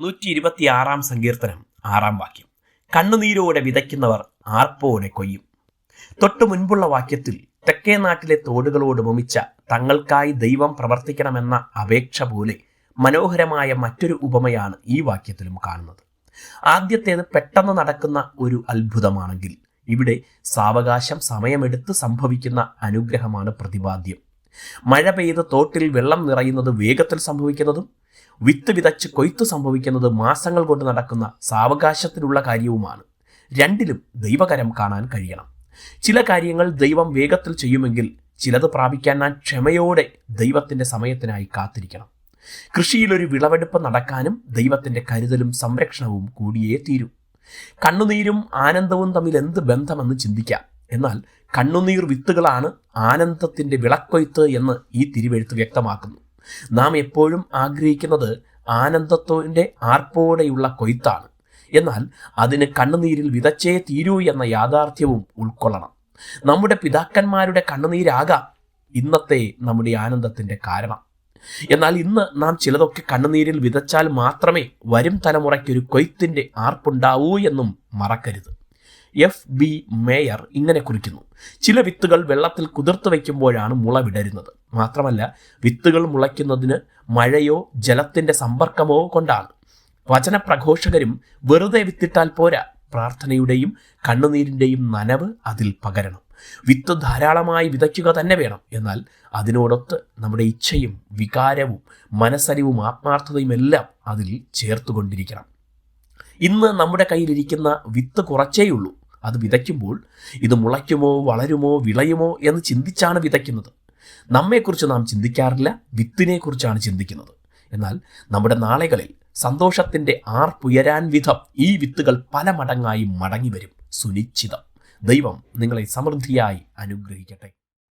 നൂറ്റി ഇരുപത്തിയാറാം സങ്കീർത്തനം ആറാം വാക്യം. കണ്ണുനീരോടെ വിതയ്ക്കുന്നവർ ആർപ്പോടെ കൊയ്യും. തൊട്ടു മുൻപുള്ള വാക്യത്തിൽ തെക്കേ നാട്ടിലെ തോടുകളോട് മുമിച്ച തങ്ങൾക്കായി ദൈവം പ്രവർത്തിക്കണമെന്ന അപേക്ഷ പോലെ മനോഹരമായ മറ്റൊരു ഉപമയാണ് ഈ വാക്യത്തിലും കാണുന്നത്. ആദ്യത്തേത് പെട്ടെന്ന് നടക്കുന്ന ഒരു അത്ഭുതമാണെങ്കിൽ ഇവിടെ സാവകാശം സമയമെടുത്ത് സംഭവിക്കുന്ന അനുഗ്രഹമാണ് പ്രതിപാദ്യം. മഴ പെയ്ത് തോട്ടിൽ വെള്ളം നിറയുന്നത് വേഗത്തിൽ സംഭവിക്കുന്നതും വിത്ത് വിതച്ച് കൊയ്ത്തു സംഭവിക്കുന്നത് മാസങ്ങൾ കൊണ്ട് നടക്കുന്ന സാവകാശത്തിലുള്ള കാര്യവുമാണ്. രണ്ടിലും ദൈവകരം കാണാൻ കഴിയണം. ചില കാര്യങ്ങൾ ദൈവം വേഗത്തിൽ ചെയ്യുമെങ്കിൽ ചിലത് പ്രാപിക്കാൻ നാം ക്ഷമയോടെ ദൈവത്തിന്റെ സമയത്തിനായി കാത്തിരിക്കണം. കൃഷിയിലൊരു വിളവെടുപ്പ് നടക്കാനും ദൈവത്തിന്റെ കരുതലും സംരക്ഷണവും കൂടിയേ തീരൂ. കണ്ണുനീരും ആനന്ദവും തമ്മിൽ എന്ത് ബന്ധമെന്ന് ചിന്തിക്കാം. എന്നാൽ കണ്ണുനീർ വിത്തുകളാണ് ആനന്ദത്തിന്റെ വിളക്കൊയ്ത്ത് എന്ന് ഈ തിരുവെഴുത്ത് വ്യക്തമാക്കുന്നു. നാം എപ്പോഴും ആഗ്രഹിക്കുന്നത് ആനന്ദത്തോന്റെ ആർപ്പോടെയുള്ള കൊയ്ത്താണ്. എന്നാൽ അതിന് കണ്ണുനീരിൽ വിതച്ചേ തീരൂ എന്ന യാഥാർത്ഥ്യവും ഉൾക്കൊള്ളണം. നമ്മുടെ പിതാക്കന്മാരുടെ കണ്ണുനീരാകാം ഇന്നത്തെ നമ്മുടെ ആനന്ദത്തിന്റെ കാരണം. എന്നാൽ ഇന്ന് നാം ചിലതൊക്കെ കണ്ണുനീരിൽ വിതച്ചാൽ മാത്രമേ വരും തലമുറയ്ക്കൊരു കൊയ്ത്തിന്റെ ആർപ്പുണ്ടാവൂ എന്നും മറക്കരുത്. എഫ് ബി മേയർ ഇങ്ങനെ കുറിക്കുന്നു. ചില വിത്തുകൾ വെള്ളത്തിൽ കുതിർത്ത് വയ്ക്കുമ്പോഴാണ് മുള വിടരുന്നത്. മാത്രമല്ല വിത്തുകൾ മുളയ്ക്കുന്നതിന് മഴയോ ജലത്തിന്റെ സമ്പർക്കമോ കൊണ്ടാണ് വചനപ്രഘോഷകരും വെറുതെ വിത്തിട്ടാൽ പോരാ. പ്രാർത്ഥനയുടെയും കണ്ണുനീരിന്റെയും നനവ് അതിൽ പകരണം. വിത്ത് ധാരാളമായി വിതയ്ക്കുക തന്നെ വേണം. എന്നാൽ അതിനോടൊത്ത് നമ്മുടെ ഇച്ഛയും വികാരവും മനസ്സരിവും ആത്മാർത്ഥതയും എല്ലാം അതിൽ ചേർത്തുകൊണ്ടിരിക്കണം. ഇന്ന് നമ്മുടെ കയ്യിലിരിക്കുന്ന വിത്ത് കുറച്ചേയുള്ളൂ അത് വിതയ്ക്കുമ്പോൾ ഇത് മുളയ്ക്കുമോ വളരുമോ വിളയുമോ എന്ന് ചിന്തിച്ചാണ് വിതയ്ക്കുന്നത്. നമ്മെക്കുറിച്ച് നാം ചിന്തിക്കാറില്ല വിത്തിനെക്കുറിച്ചാണ് ചിന്തിക്കുന്നത്. എന്നാൽ നമ്മുടെ നാളുകളിൽ സന്തോഷത്തിന്റെ ആർപ്പുയരാൻ വിധം ഈ വിത്തുകൾ പല മടങ്ങായി മടങ്ങി വരും സുനിശ്ചിതം. ദൈവം നിങ്ങളെ സമൃദ്ധിയായി അനുഗ്രഹിക്കട്ടെ.